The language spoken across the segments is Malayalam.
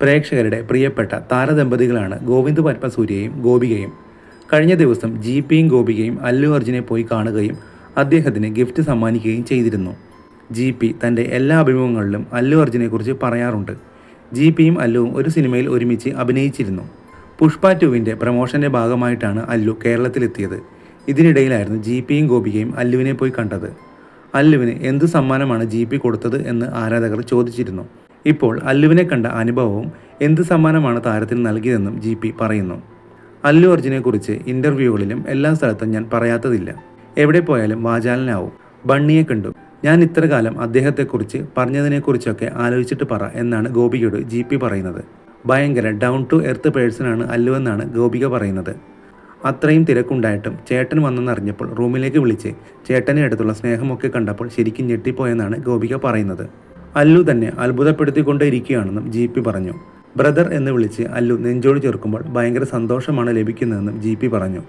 പ്രേക്ഷകരുടെ പ്രിയപ്പെട്ട താരദമ്പതികളാണ് ഗോവിന്ദ് പത്മസൂര്യയും ഗോപികയും. കഴിഞ്ഞ ദിവസം ജി പിയും ഗോപികയും അല്ലു അർജുനെ പോയി കാണുകയും അദ്ദേഹത്തിന് ഗിഫ്റ്റ് സമ്മാനിക്കുകയും ചെയ്തിരുന്നു. ജി പി തന്റെ എല്ലാ അഭിമുഖങ്ങളിലും അല്ലു അർജുനെക്കുറിച്ച് പറയാറുണ്ട്. ജി പിയും അല്ലുവും ഒരു സിനിമയിൽ ഒരുമിച്ച് അഭിനയിച്ചിരുന്നു. പുഷ്പ ടുവിന്റെ പ്രമോഷന്റെ ഭാഗമായിട്ടാണ് അല്ലു കേരളത്തിലെത്തിയത്. ഇതിനിടയിലായിരുന്നു ജി പിയും ഗോപികയും അല്ലുവിനെ പോയി കണ്ടത്. അല്ലുവിന് എന്ത് സമ്മാനമാണ് ജി പി കൊടുത്തത് എന്ന് ആരാധകർ ചോദിച്ചിരുന്നു. ഇപ്പോൾ അല്ലുവിനെ കണ്ട അനുഭവവും എന്ത് സമ്മാനമാണ് താരത്തിന് നൽകിയതെന്നും ജി പി പറയുന്നു. അല്ലു അർജുനെക്കുറിച്ച് ഇന്റർവ്യൂകളിലും എല്ലാ സ്ഥലത്തും ഞാൻ പറയാത്തതില്ല. എവിടെ പോയാലും വാചാലനാവും. ബണ്ണിയെ കണ്ടു. ഞാൻ ഇത്ര കാലം അദ്ദേഹത്തെക്കുറിച്ച് പറഞ്ഞതിനെക്കുറിച്ചൊക്കെ ആലോചിച്ചിട്ട് പറ എന്നാണ് ഗോപികയോട് ജി പി പറയുന്നത്. ഭയങ്കര ഡൗൺ ടു എർത്ത് പേഴ്സണാണ് അല്ലുവെന്നാണ് ഗോപിക പറയുന്നത്. അത്രയും തിരക്കുണ്ടായിട്ടും ചേട്ടൻ വന്നെന്നറിഞ്ഞപ്പോൾ റൂമിലേക്ക് വിളിച്ച് ചേട്ടനെ അടുത്തുള്ള സ്നേഹമൊക്കെ കണ്ടപ്പോൾ ശരിക്കും ഞെട്ടിപ്പോയെന്നാണ് ഗോപിക പറയുന്നത്. അല്ലു തന്നെ അത്ഭുതപ്പെടുത്തിക്കൊണ്ടേയിരിക്കുകയാണെന്നും ജി പി പറഞ്ഞു. ബ്രദർ എന്ന് വിളിച്ച് അല്ലു നെഞ്ചോട് ചേർക്കുമ്പോൾ ഭയങ്കര സന്തോഷമാണ് ലഭിക്കുന്നതെന്നും ജി പി പറഞ്ഞു.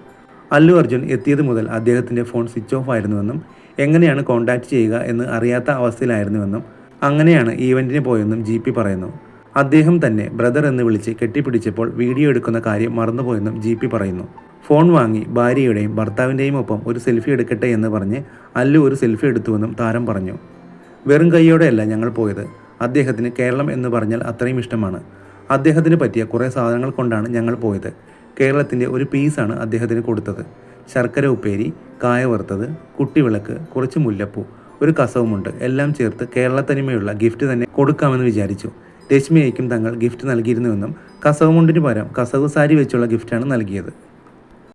അല്ലു അർജുൻ എത്തിയത് മുതൽ അദ്ദേഹത്തിന്റെ ഫോൺ സ്വിച്ച് ഓഫ് ആയിരുന്നുവെന്നും എങ്ങനെയാണ് കോൺടാക്റ്റ് ചെയ്യുക എന്ന് അറിയാത്ത അവസ്ഥയിലായിരുന്നുവെന്നും അങ്ങനെയാണ് ഈവന്റിന് പോയെന്നും ജി പി പറയുന്നു. അദ്ദേഹം തന്നെ ബ്രദർ എന്ന് വിളിച്ച് കെട്ടിപ്പിടിച്ചപ്പോൾ വീഡിയോ എടുക്കുന്ന കാര്യം മറന്നുപോയെന്നും ജി പി പറയുന്നു. ഫോൺ വാങ്ങി ഭാര്യയുടെയും ഭർത്താവിന്റെയും ഒപ്പം ഒരു സെൽഫി എടുക്കട്ടെ എന്ന് പറഞ്ഞ് അല്ലു ഒരു സെൽഫി എടുത്തുവെന്നും താരം പറഞ്ഞു. വെറും കൈയോടെയല്ല ഞങ്ങൾ പോയത്. അദ്ദേഹത്തിന് കേരളം എന്ന് പറഞ്ഞാൽ അത്രയും ഇഷ്ടമാണ്. അദ്ദേഹത്തിന് പറ്റിയ കുറേ സാധനങ്ങൾ കൊണ്ടാണ് ഞങ്ങൾ പോയത്. കേരളത്തിന്റെ ഒരു പീസാണ് അദ്ദേഹത്തിന് കൊടുത്തത്. ശർക്കര ഉപ്പേരി കായ വറുത്തത് കുട്ടിവിളക്ക് കുറച്ച് മുല്ലപ്പൂ ഒരു കസവുമുണ്ട്. എല്ലാം ചേർത്ത് കേരളത്തനിമയുള്ള ഗിഫ്റ്റ് തന്നെ കൊടുക്കാമെന്ന് വിചാരിച്ചു. രശ്മിയേക്കും തങ്ങൾ ഗിഫ്റ്റ് നൽകിയിരുന്നുവെന്നും കസവുമുണ്ടിന് പകരം കസവ് സാരി വെച്ചുള്ള ഗിഫ്റ്റാണ് നൽകിയത്.